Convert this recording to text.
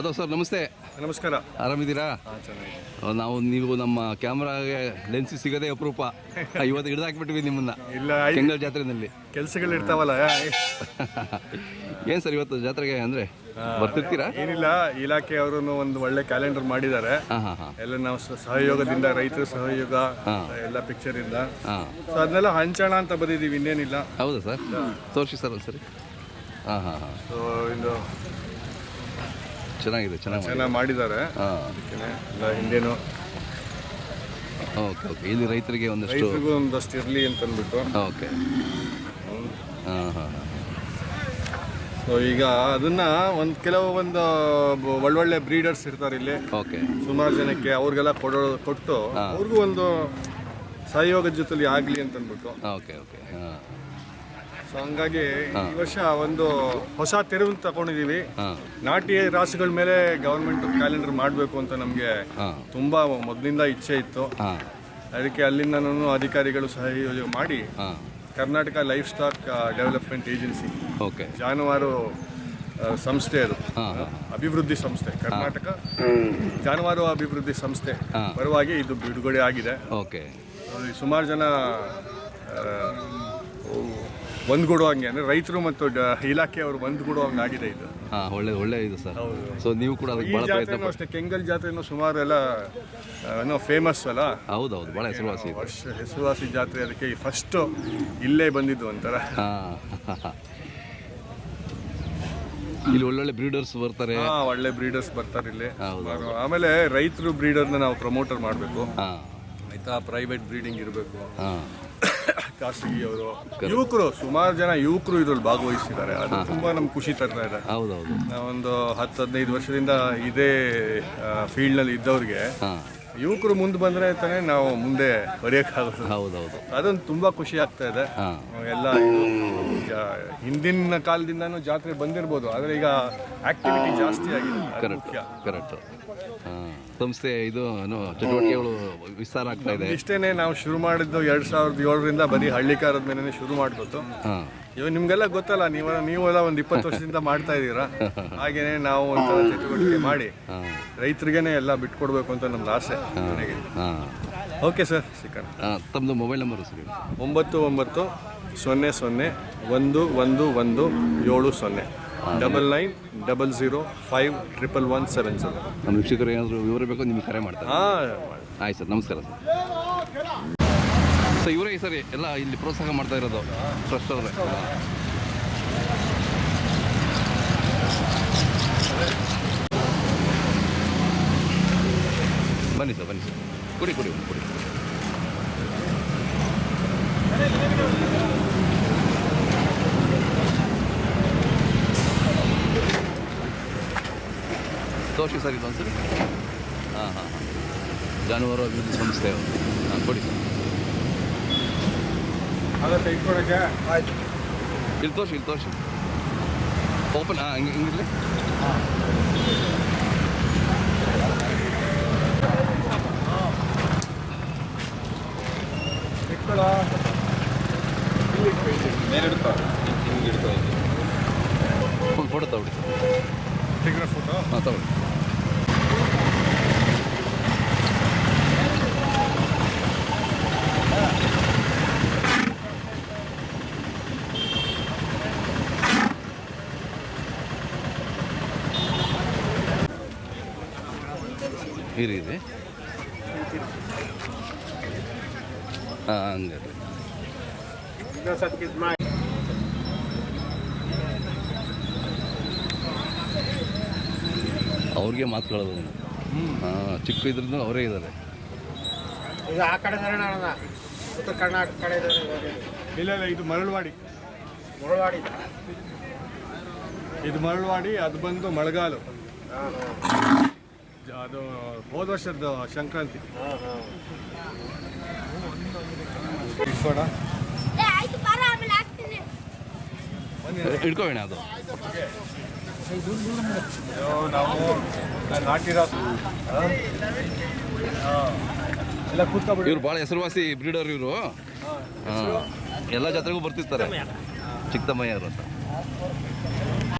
Madhav sir ನಮಸ್ತೆ. ನಮಸ್ಕಾರ. ಆರಾಮಿದ್ದೀರಾ? ನಾವು ನೀವು ನಮ್ಮ ಕ್ಯಾಮ್ರಾಗೆ ಲೆನ್ಸ್ ಸಿಗದೆ ಅಪರೂಪ. ಇವತ್ತು ಹಿಡ್ದು ಹಾಕ್ಬಿಟ್ಟಿವಿ ನಿಮ್ಮನ್ನ. ಇಲ್ಲ ಕೆಂಗಲ್ ಜಾತ್ರೆನಲ್ಲಿ. ಕೆಲಸಗಳು ಇರ್ತಾವಲ್ಲ ಏನು ಸರ್ ಇವತ್ತು ಜಾತ್ರೆಗೆ ಅಂದ್ರೆ? ಬರ್ತಿರ್ತೀರಾ? ಏನಿಲ್ಲ ಇಲಾಖೆ ಅವರು ಒಂದು ಒಳ್ಳೆ ಕ್ಯಾಲೆಂಡರ್ ಮಾಡಿದ್ದಾರೆ. ಹಾಂ ಹಾಂ ಹಾಂ. ಎಲ್ಲ ನಾವು ಸಹಯೋಗದಿಂದ ರೈತರ ಸಹಯೋಗ ಎಲ್ಲ ಪಿಕ್ಚರ್ ಇಂದ. ಸೊ ಅದನ್ನೆಲ್ಲ ಹಂಚೋಣ ಅಂತ ಬಂದಿದ್ದೀವಿ ಇನ್ನೇನಿಲ್ಲ. ಹೌದಾ ಸರ್? ತೋರಿಸಿ ಸರ್ ಒಂದ್ಸರಿ. ಹಾಂ ಹಾಂ ಹಾಂ. ಸೊ ಇದು ಚೆನ್ನಾಗಿದೆ ಚೆನ್ನಾಗಿ ಚೆನ್ನಾಗಿ ಮಾಡಿದ್ದಾರೆ. ಹಾಂ. ಎಲ್ಲ ಹಿಂದೇನು. Okay okay. ಇಲ್ಲಿ ರೈತರಿಗೆ ಒಂದಷ್ಟು ರೈತರಿಗೂ ಒಂದಷ್ಟು ಇರಲಿ ಅಂತ ಅಂದ್ಬಿಟ್ಟು ಓಕೆ. ಹಾಂ ಹಾಂ ಸೊ ಈಗ ಅದನ್ನ ಒಂದು ಕೆಲವು ಒಂದು ಒಳ್ಳೊಳ್ಳೆ ಬ್ರೀಡರ್ಸ್ ಇರ್ತಾರೆ ಇಲ್ಲಿ. ಓಕೆ. ಸುಮಾರು ಜನಕ್ಕೆ ಅವ್ರಿಗೆಲ್ಲ ಕೊಡೋ ಕೊಟ್ಟು ಅವ್ರಿಗೂ ಒಂದು ಸಹಯೋಗದ ಜೊತೆಲಿ ಆಗಲಿ ಅಂತ ಅಂದ್ಬಿಟ್ಟು ಓಕೆ ಓಕೆ. ಹಾಂ. ಸೊ ಹಂಗಾಗಿ ಈ ವರ್ಷ ಒಂದು ಹೊಸ ತೆರವು ತಗೊಂಡಿದೀವಿ ನಾಟಿ ರಾಸುಗಳ ಮೇಲೆ ಗವರ್ಮೆಂಟ್ ಕ್ಯಾಲೆಂಡರ್ ಮಾಡಬೇಕು ಅಂತ ನಮಗೆ ತುಂಬಾ ಮೊದಲಿಂದ ಇಚ್ಛೆ ಇತ್ತು. ಅದಕ್ಕೆ ನಾನು ಅಧಿಕಾರಿಗಳು ಸಹಯೋಗ ಮಾಡಿ Karnataka life stock development agency okay. ಜಾನುವಾರು ಸಂಸ್ಥೆ ಅದು. ಅಭಿವೃದ್ಧಿ ಸಂಸ್ಥೆ ಕರ್ನಾಟಕ ಜಾನುವಾರು ಅಭಿವೃದ್ಧಿ ಸಂಸ್ಥೆ. ಪರವಾಗಿ ಇದು ಬಿಡುಗಡೆ ಆಗಿದೆ. ಸುಮಾರು ಜನ ಒಂದ್ಗೂಡುವಂಗೆ ಅಂದ್ರೆ ರೈತರು ಮತ್ತು ಇಲಾಖೆಯವರು ಒಂದ್ಗೂಡುವಂಗೆ ಆಗಿದೆ ಇದು. ಹಾಂ ಒಳ್ಳೆ ಒಳ್ಳೆ ಇದು ಸರ್. ಸೊ ನೀವು ಕೂಡ ಅದಕ್ಕೆ ಈ ಭಾಳ ಪ್ರಯತ್ನ ಜಾತ್ರೆನೂ ಅಷ್ಟೇ ಕೆಂಗಲ್ ಜಾತ್ರೆನೂ ಸುಮಾರು ಎಲ್ಲ ಆ, ಏನೋ ಫೇಮಸ್ ಅಲ್ಲ? ಹೌದು ಹೌದು ಭಾಳ ಹೆಸರುವಾಸಿ ಇದೆ. ವರ್ಷ ಹೆಸರುವಾಸಿ ಜಾತ್ರೆ ಅದಕ್ಕೆ ಫಸ್ಟು ಇಲ್ಲೇ ಬಂದಿದ್ದು ಒಂಥರ. ಹಾಂ. ಇಲ್ಲಿ ಒಳ್ಳೊಳ್ಳೆ ಬ್ರೀಡರ್ಸ್ ಬರ್ತಾರೆ. ಹಾ ಒಳ್ಳೆ ಬ್ರೀಡರ್ಸ್ ಬರ್ತಾರೆ ಇಲ್ಲಿ. ಸುಮಾರು. ಆಮೇಲೆ ರೈತರು ಬ್ರೀಡರ್ನ ನಾವು ಪ್ರಮೋಟರ್ ಮಾಡಬೇಕು. ಹಾಂ. ಆಯ್ತಾ? ಪ್ರೈವೇಟ್ ಬ್ರೀಡಿಂಗ್ ಇರಬೇಕು. ಹಾಂ. ಖಾಸಗಿಯವರು ಯುವಕರು ಸುಮಾರು ಜನ ಯುವಕರು ಇದ್ರಲ್ಲಿ ಭಾಗವಹಿಸಿದ್ದಾರೆ. ಅದು ತುಂಬಾ ನಮ್ಗೆ ಖುಷಿ ತರ್ತಾ ಇದೆ. ನಾವೊಂದು ಹತ್ತು ಹದಿನೈದು ವರ್ಷದಿಂದ ಇದೇ ಫೀಲ್ಡ್ನಲ್ಲಿ ಇದ್ದವ್ರಿಗೆ ಹಾಂ. ಯುವಕರು ಮುಂದೆ ಬಂದ್ರೆ ತಾನೇ ನಾವು ಮುಂದೆ ಬರೆಯೋಕ್ಕಾಗೋದು. ಹೌದು ಹೌದು ಅದೊಂದು ತುಂಬಾ ಖುಷಿ ಆಗ್ತಾ ಇದೆ. ಎಲ್ಲ ಹಿಂದಿನ ಕಾಲದಿಂದನೂ ಜಾತ್ರೆ ಬಂದಿರ್ಬೋದು ಆದರೆ ಈಗ ಆಕ್ಟಿವಿಟಿ ಜಾಸ್ತಿ ಆಗಿದೆ. ಅದು ಮುಖ್ಯ. ಕರೆಕ್ಟ್ ಸಂಸ್ಥೆ ಇದು ಏನು ಚಟುವಟಿಕೆಗಳು ವಿಸ್ತಾರ ಆಗ್ತಾ ಇದೆ. ಇಷ್ಟೇನೆ ನಾವು ಶುರು ಮಾಡಿದ್ದು ಎರಡ್ ಸಾವಿರದ ಏಳರಿಂದ ಬರೀ ಹಳ್ಳಿಕಾರದ ಮೇಲೆ ಶುರು ಮಾಡ್ಬೋದು ಹಾಂ. ಇವಾಗ ನಿಮ್ಗೆಲ್ಲ ಗೊತ್ತಲ್ಲ ನೀವು ನೀವೆಲ್ಲ ಒಂದು ಇಪ್ಪತ್ತು ವರ್ಷದಿಂದ ಮಾಡ್ತಾ ಇದ್ದೀರಾ. ಹಾಗೇನೆ ನಾವು ಒಂಥರ ಚಟುವಟಿಕೆ ಮಾಡಿ ರೈತರಿಗೇನೆ ಎಲ್ಲ ಬಿಟ್ಕೊಡ್ಬೇಕು ಅಂತ ನಮ್ದು ಆಸೆ ನನಗೆ. ಹಾಂ. ಓಕೆ ಸರ್ ಸಿಕ್ಕಣ. ಹಾಂ ತಮ್ಮದು ಮೊಬೈಲ್ ನಂಬರ್ ಸರಿ. ಒಂಬತ್ತು ಒಂಬತ್ತು ಸೊನ್ನೆ ಸೊನ್ನೆ ಒಂದು ಒಂದು ಒಂದು ಏಳು ಸೊನ್ನೆ. Double nine double zero five triple one seven seven ನಮ್ಮ ವೀಕ್ಷಕರು ಏನಾದರೂ ವಿವರ ಬೇಕು ನಿಮಗೆ ಕರೆ ಮಾಡ್ತಾರೆ. ಹಾಂ ಆಯ್ತು ಸರ್ ನಮಸ್ಕಾರ ಸರ್. ಸರ್ ಇವರೇ ಸರಿ ಎಲ್ಲ ಇಲ್ಲಿ ಪ್ರೋತ್ಸಾಹ ಮಾಡ್ತಾ ಇರೋದು ಟ್ರಸ್ಟ್ ಅವರೇ. ಬನ್ನಿ ಸರ್ ಬನ್ನಿ ಸರ್. ಕುಡಿ ಕುಡಿ ಕುಡಿ ಕೊಡಿ. ತೋರಿಸಿ ಸರ್ ಇದೊಂದು ಸರಿ. ಹಾಂ ಹಾಂ ಹಾಂ. ಜಾನುವಾರು ಅಭಿವೃದ್ಧಿ ಸಂಸ್ಥೆ ಅವರು ಹಾಂ ಕೊಡಿ ಸರ್. ಆಯ್ತು. ಇಲ್ಲಿ ತೋರಿಸಿ ಇಲ್ಲಿ ತೋರಿಸಿ. ಓಪನ್ ಹಾಂ ಹಿಂಗೆ ಹಿಂಗಿರಲಿ ಒಂದು ಫೋಟೋ ತಗೊಳ್ಳಿ ಸರ್. ಫೋಟೋ ಹಾಂ ತಗೊಳ್ಳಿ. ಇರಿ ಇದೆ. ಹಾಂ ಹಂಗೆ ಅವ್ರಿಗೆ ಮಾತುಕೊಳ್ಳೋದು ಹಾಂ ಚಿಕ್ಕ ಇದ್ರದ್ದು ಅವರೇ ಇದ್ದಾರೆ. ಇದು ಆ ಕಡೆ ಉತ್ತರ ಕರ್ನಾಟಕ ಕಡೆ ಇದ್ದಾರೆ ಇಲ್ಲ ಇಲ್ಲ ಇದು ಮರಳುವಾಡಿ. ಮರಳವಾಡಿ. ಇದು ಮರಳ್ವಾಡಿ ಅದು ಬಂದು ಮಳೆಗಾಲು. ಅದು ಹೋದ ವರ್ಷದ ಸಂಕ್ರಾಂತಿ. ಇಟ್ಕೋಣ ಅದು. ನಾವು ಎಲ್ಲ ಇವ್ರು ಭಾಳ ಹೆಸರುವಾಸಿ ಬ್ರೀಡರ್ ಇವರು. ಎಲ್ಲ ಜಾತ್ರೆಗೂ ಬರ್ತಿರ್ತಾರೆ. ಚಿಕ್ಕತಮ್ಮಯ್ಯರು ಅಂತ.